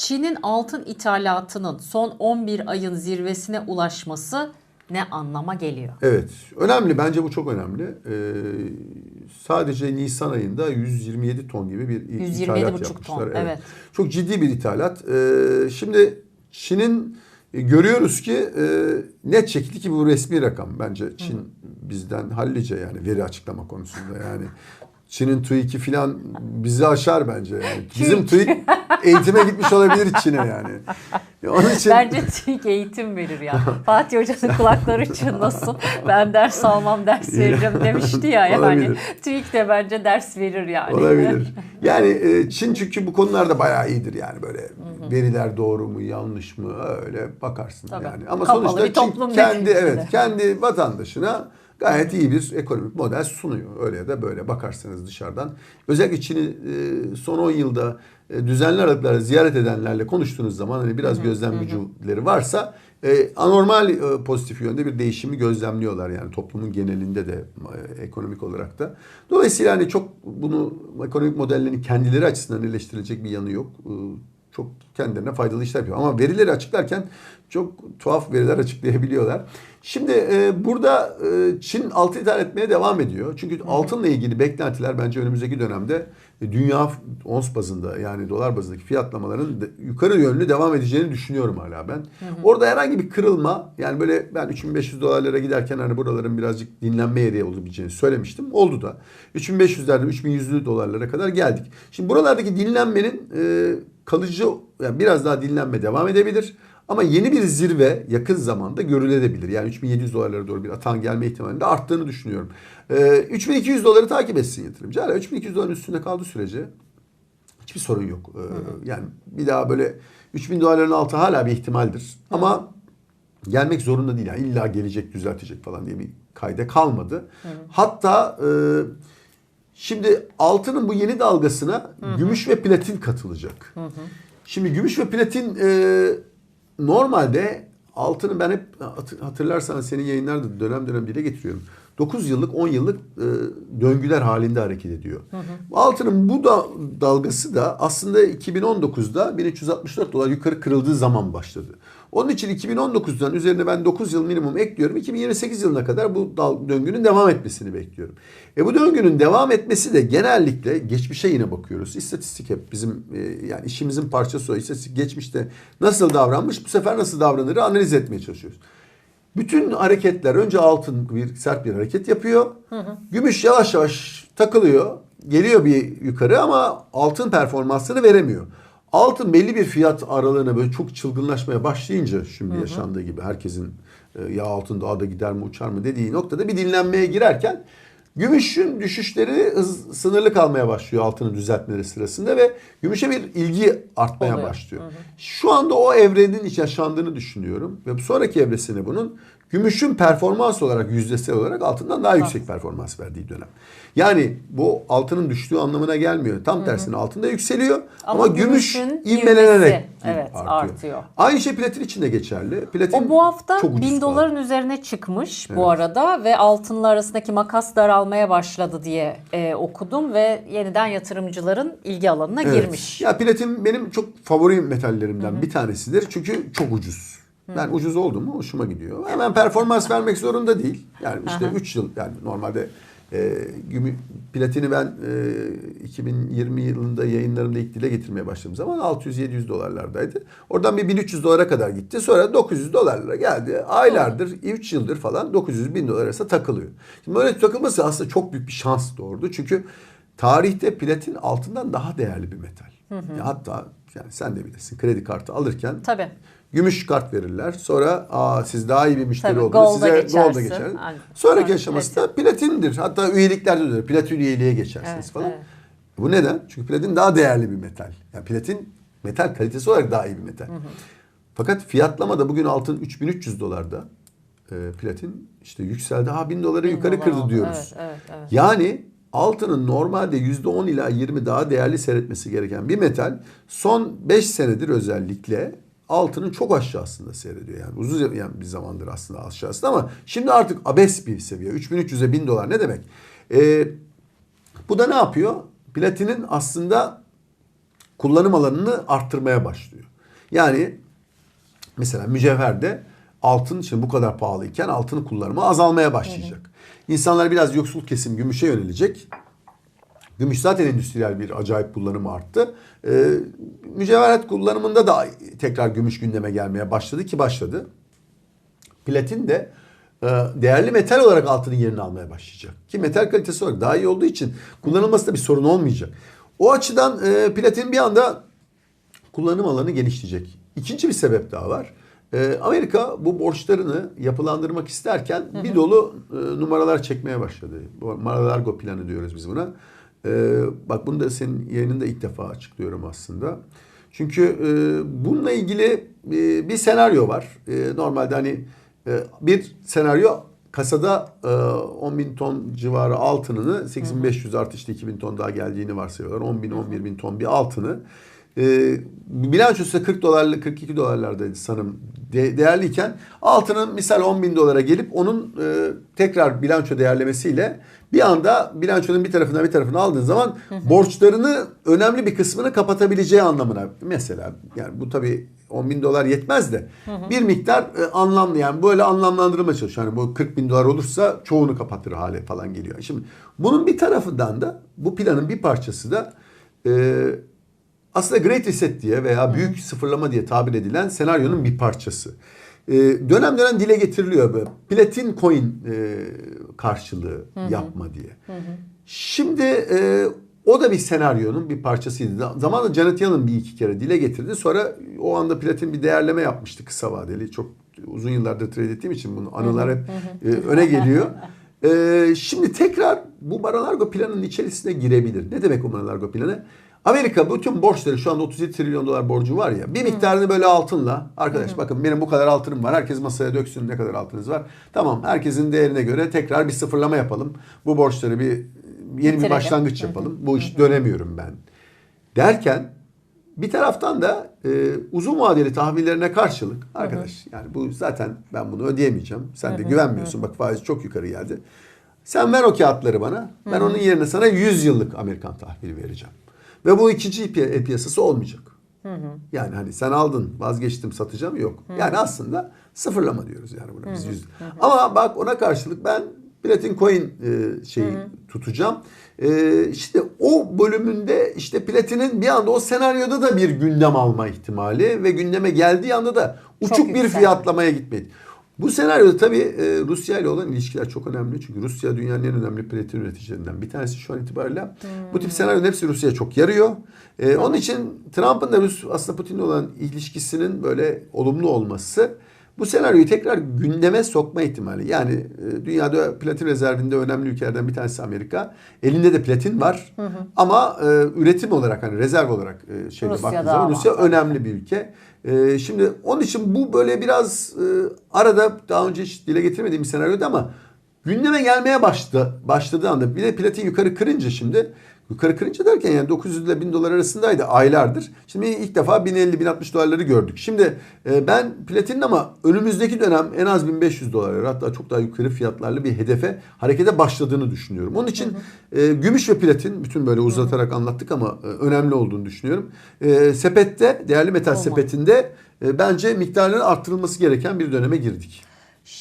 Çin'in altın ithalatının son 11 ayın zirvesine ulaşması ne anlama geliyor? Evet. Önemli. Bence bu çok önemli. Ee, sadece Nisan ayında 127 ton gibi bir i- 127,5 ithalat ton, yapmışlar. evet. Çok ciddi bir ithalat. Ee, şimdi Çin'in e, görüyoruz ki e, net şekilde ki bu resmi rakam bence Çin bizden hallice yani veri açıklama konusunda yani. Çin'in TÜİK'i filan bizi aşar bence yani. Bizim TÜİK eğitime gitmiş olabilir Çin'e yani. Onun için Bence TÜİK eğitim verir ya. Fatih Hoca'nın kulakları çınlasın. Ben ders almam ders veririm demişti ya. Yani Olabilir. TÜİK de bence ders verir yani. Olabilir. Yani e, Çin çünkü bu konularda bayağı iyidir yani böyle veriler doğru mu yanlış mı öyle bakarsın Tabii. yani. Ama Kapalı sonuçta Çin kendi evet kendi vatandaşına gayet iyi bir ekonomik model sunuyor. Öyle ya da böyle bakarsanız dışarıdan. Özellikle Çin'i e, son 10 yılda e, düzenli aralıklarla ziyaret edenlerle konuştuğunuz zaman hani biraz gözlem güçleri varsa e, anormal e, pozitif yönde bir değişimi gözlemliyorlar yani toplumun genelinde de e, ekonomik olarak da. Dolayısıyla hani çok bunu ekonomik modellerini kendileri açısından eleştirilecek bir yanı yok. E, çok kendilerine faydalı işler yapıyor. Ama verileri açıklarken çok tuhaf veriler açıklayabiliyorlar. Şimdi e, burada e, Çin altın ithal etmeye devam ediyor. Çünkü altınla ilgili beklentiler bence önümüzdeki dönemde e, dünya ons bazında yani dolar bazındaki fiyatlamaların de- yukarı yönlü devam edeceğini düşünüyorum hala ben. Orada herhangi bir kırılma yani böyle ben 3500 dolarlara giderken hani buraların birazcık dinlenme yeri olabileceğini söylemiştim. Oldu da. 3500'lerden 3100'lü dolarlara kadar geldik. Şimdi buralardaki dinlenmenin e, kalıcı yani biraz daha dinlenme devam edebilir. Ama yeni bir zirve yakın zamanda görülebilir. Yani 3700 dolarlara doğru bir atan gelme ihtimalinde arttığını düşünüyorum. Ee, 3200 doları takip etsin yatırımcı. Hala 3200 doların üstünde kaldığı sürece hiçbir sorun yok. Ee, yani bir daha böyle 3000 dolarların altı hala bir ihtimaldir. Ama gelmek zorunda değil. Yani illa gelecek düzeltecek falan diye bir kayda kalmadı. Hatta e, şimdi altının bu yeni dalgasına gümüş ve platin katılacak. Şimdi gümüş ve platin e, normalde altını ben hep hat- hatırlarsan senin yayınlarda dönem dönem dile getiriyorum. 9 yıllık 10 yıllık e, döngüler halinde hareket ediyor. Altının bu da, dalgası da aslında 2019'da 1364 dolar yukarı kırıldığı zaman başladı. Onun için 2019'dan üzerine ben 9 yıl minimum ekliyorum. 2028 yılına kadar bu dal, döngünün devam etmesini bekliyorum. E bu döngünün devam etmesi de genellikle geçmişe yine bakıyoruz. İstatistik hep bizim e, yani işimizin parçası o. İstatistik geçmişte nasıl davranmış bu sefer nasıl davranır analiz etmeye çalışıyoruz. Bütün hareketler önce altın bir sert bir hareket yapıyor. Gümüş yavaş yavaş takılıyor. Geliyor bir yukarı ama altın performansını veremiyor. Altın belli bir fiyat aralığına böyle çok çılgınlaşmaya başlayınca şimdi yaşandığı gibi herkesin e, ya altın daha da gider mi uçar mı dediği noktada bir dinlenmeye girerken gümüşün düşüşleri hız, sınırlı kalmaya başlıyor altını düzeltmeleri sırasında ve gümüşe bir ilgi artmaya Oluyor. başlıyor. Şu anda o evrenin yaşandığını düşünüyorum ve sonraki evresinde bunun gümüşün performans olarak yüzdesel olarak altından daha yüksek performans verdiği dönem. Yani bu altının düştüğü anlamına gelmiyor. Tam tersine altında yükseliyor ama, Ama gümüş ivmelenerek evet, artıyor. Aynı şey platin için de geçerli. Platin O bu hafta çok ucuz 1000 kaldı. doların üzerine çıkmış bu arada ve altınla arasındaki makas daralmaya başladı diye e, okudum ve yeniden yatırımcıların ilgi alanına Evet. girmiş. Ya platin benim çok favori metallerimden bir tanesidir. Çünkü çok ucuz. Ben ucuz oldu mu hoşuma gidiyor. Hemen performans vermek zorunda değil. Yani işte 3 yıl yani normalde e, gümü, platini ben e, 2020 yılında yayınlarımda ilk dile getirmeye başladığım zaman 600-700 dolarlardaydı. Oradan bir 1300 dolara kadar gitti. Sonra 900 dolarlara geldi. Aylardır, 3 yıldır falan 900 bin dolar arasında takılıyor. Şimdi böyle takılması aslında çok büyük bir şans doğurdu. Çünkü tarihte platin altından daha değerli bir metal. Ya hatta yani sen de bilirsin kredi kartı alırken Tabii. Gümüş kart verirler. Sonra aa siz daha iyi bir müşteri Tabii, oldunuz. Size geçersin. golda geçer. Sonraki Sonra aşaması da platindir. Hatta üyeliklerde de. Platin üyeliğe geçersiniz Evet, falan. evet. Bu neden? Çünkü platin daha değerli bir metal. Yani platin metal kalitesi olarak daha iyi bir metal. Fakat fiyatlamada bugün altın 3300 dolarda. E, platin işte yükseldi. Ha 1000 doları 1000 yukarı dolar kırdı oldu. diyoruz. Evet, evet, evet. Yani altının normalde %10 ila 20 daha değerli seyretmesi gereken bir metal son 5 senedir özellikle altının çok aşağısında seyrediyor. Yani uzun yani bir zamandır aslında aşağısında ama şimdi artık abes bir seviye. 3300'e 1000 dolar ne demek? Ee, bu da ne yapıyor? Platinin aslında kullanım alanını arttırmaya başlıyor. Yani mesela mücevherde altın şimdi bu kadar pahalıyken altının kullanımı azalmaya başlayacak. İnsanlar biraz yoksul kesim gümüşe yönelecek. Gümüş zaten endüstriyel bir acayip kullanımı arttı. Ee, mücevherat kullanımında da tekrar gümüş gündeme gelmeye başladı ki başladı. Platin de e, değerli metal olarak altının yerini almaya başlayacak. Ki metal kalitesi olarak daha iyi olduğu için kullanılması da bir sorun olmayacak. O açıdan e, platin bir anda kullanım alanı genişleyecek. İkinci bir sebep daha var. E, Amerika bu borçlarını yapılandırmak isterken bir dolu e, numaralar çekmeye başladı. Mar-a-Lago planı diyoruz biz buna. E, bak bunu da senin yayınında ilk defa açıklıyorum aslında. Çünkü e, bununla ilgili e, bir senaryo var. E, normalde hani e, bir senaryo kasada e, 10 bin ton civarı altınını 8500 artı işte 2000 ton daha geldiğini varsayıyorlar. 10 bin 11 bin ton bir altını e, bilançosu da 40 dolarlı 42 dolarlardaydı sanırım de, değerliyken altının misal 10 bin dolara gelip onun e, tekrar bilanço değerlemesiyle bir anda bilançonun bir tarafına bir tarafına aldığın zaman borçlarını önemli bir kısmını kapatabileceği anlamına. Mesela yani bu tabii 10 bin dolar yetmez de bir miktar e, anlamlı yani böyle anlamlandırılmaya çalışıyor. Yani bu 40 bin dolar olursa çoğunu kapatır hale falan geliyor. Şimdi bunun bir tarafından da bu planın bir parçası da e, aslında Great Reset diye veya büyük sıfırlama diye tabir edilen senaryonun bir parçası. Ee, dönem dönem dile getiriliyor böyle. Platin coin e, karşılığı yapma diye. Şimdi e, o da bir senaryonun bir parçasıydı. Zamanında Janet Yellen bir iki kere dile getirdi. Sonra o anda platin bir değerleme yapmıştı kısa vadeli. Çok uzun yıllardır trade ettiğim için bunu anılar hep e, öne geliyor. E, şimdi tekrar bu Mar-a-Lago planının içerisine girebilir. Ne demek bu Mar-a-Lago planı? Amerika bütün borçları şu anda 37 trilyon dolar borcu var ya bir miktarını böyle altınla arkadaş bakın benim bu kadar altınım var herkes masaya döksün ne kadar altınız var. Tamam herkesin değerine göre tekrar bir sıfırlama yapalım. Bu borçları bir yeni bir Bitirelim. başlangıç yapalım. Bu iş dönemiyorum ben. Derken bir taraftan da e, uzun vadeli tahvillerine karşılık arkadaş yani bu zaten ben bunu ödeyemeyeceğim. Sen de güvenmiyorsun. Bak faiz çok yukarı geldi. Sen ver o kağıtları bana. Ben onun yerine sana 100 yıllık Amerikan tahvili vereceğim. Ve bu ikinci pi- piyasası olmayacak. Yani hani sen aldın vazgeçtim satacağım yok. Yani aslında sıfırlama diyoruz yani buna biz yüz. Ama bak ona karşılık ben Platin Coin e, şeyi tutacağım. E, işte o bölümünde işte Platin'in bir anda o senaryoda da bir gündem alma ihtimali ve gündeme geldiği anda da uçuk bir fiyatlamaya gitmedi. Bu senaryoda tabii e, Rusya ile olan ilişkiler çok önemli. Çünkü Rusya dünyanın en önemli platin üreticilerinden bir tanesi şu an itibariyle. Bu tip senaryoların hepsi Rusya'ya çok yarıyor. E, Onun için Trump'ın da Rus aslında Putin'le olan ilişkisinin böyle olumlu olması bu senaryoyu tekrar gündeme sokma ihtimali. Yani e, dünyada platin rezervinde önemli ülkelerden bir tanesi Amerika. Elinde de platin var. Ama e, üretim olarak hani rezerv olarak e, şeyde baktığınız zaman Rusya önemli bir ülke. Ee, şimdi onun için bu böyle biraz e, arada daha önce hiç dile getirmediğim bir senaryodu ama gündeme gelmeye başladı, başladığı anda bir de platin yukarı kırınca şimdi yukarı kırınca derken yani 900 ile 1000 dolar arasındaydı aylardır. Şimdi ilk defa 1050-1060 dolarları gördük. Şimdi e, ben platinin ama önümüzdeki dönem en az 1500 dolar hatta çok daha yukarı fiyatlarlı bir hedefe harekete başladığını düşünüyorum. Onun için e, gümüş ve platin bütün böyle uzatarak anlattık ama e, önemli olduğunu düşünüyorum. E, sepette değerli metal Olmaz. sepetinde e, bence miktarların arttırılması gereken bir döneme girdik.